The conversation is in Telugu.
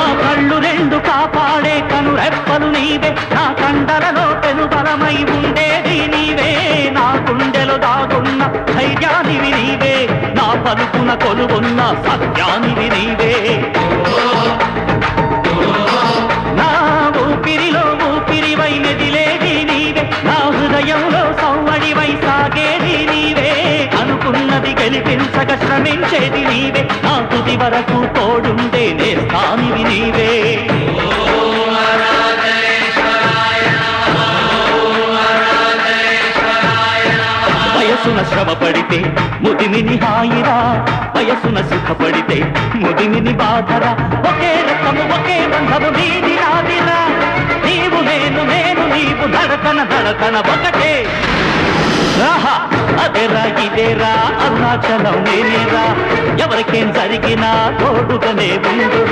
నా కళ్ళు రెండు కాపాడే కను రెప్పలు నీవే. నా కండలలో పెను బలమై ఉండేది నీవే. నా గుండెలో దాగున్న ధైర్యానివి నీవే. నా పలుకున కొలువున్న సత్యానివి నీవే. నా ఊపిరిలో ఊపిరివై మెదిలేది నీవే. నా హృదయంలో సౌవడివై సాగేది నీవే. అనుకున్నది గెలిపించక శ్రమించేది నీవే. నా తుది వరకు తోడుండే నేస్తాను వయసున శ్రమ పడితే ముదిమిని హాయిరా వయసున సుఖపడితే ముదిమిని బాధరా. ఒకే రకము ఒకే బంధము నీది నాదిరా నీవు నేను నేను నీవు నడకన నడకన ఒకటే. ఆహా, అదేరా ఇదేరా అరుణాచలం నేనేరా ఎవరికేం జరిగినా తోడుగానే ఉండురా